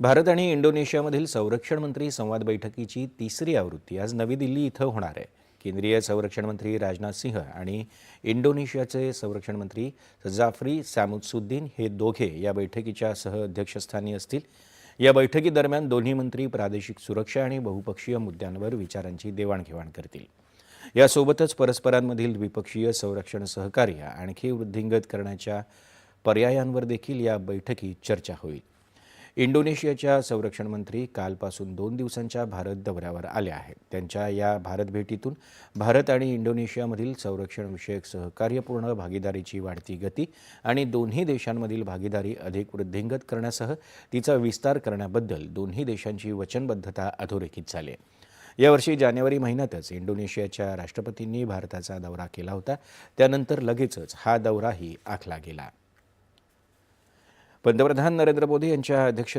भारत आणि इंडोनेशियामधील संरक्षण मंत्री संवाद बैठकीची तिसरी आवृत्ती आज नवी दिल्ली इथं होणार आहे. केंद्रीय संरक्षण मंत्री राजनाथ सिंह आणि इंडोनेशियाचे संरक्षण मंत्री जाफरी सॅमुद्दीन हे दोघे या बैठकीच्या सह अध्यक्षस्थानी असतील. या बैठकीदरम्यान दोन्ही मंत्री प्रादेशिक सुरक्षा आणि बहुपक्षीय मुद्द्यांवर विचारांची देवाणघेवाण करतील. यासोबतच परस्परांमधील द्विपक्षीय संरक्षण सहकार्य आणखी वृद्धिंगत करण्याच्या पर्यायांवर देखील या बैठकीत चर्चा होईल. इंडोनेशियाच्या संरक्षण मंत्री कालपासून दोन दिवसांच्या भारत दौऱ्यावर आल्या आहेत. त्यांच्या या भारत भेटीतून भारत आणि इंडोनेशियामधील संरक्षणविषयक सहकार्यपूर्ण भागीदारीची वाढती गती आणि दोन्ही देशांमधील भागीदारी अधिक वृद्धिंगत करण्यासह तिचा विस्तार करण्याबद्दल दोन्ही देशांची वचनबद्धता अधोरेखित झाली आहे. यावर्षी जानेवारी महिन्यातच इंडोनेशियाच्या राष्ट्रपतींनी भारताचा दौरा केला होता. त्यानंतर लगेचच हा दौराही आखला गेला. पंतप्रधान नरेंद्र मोदी यांच्या अध्यक्षते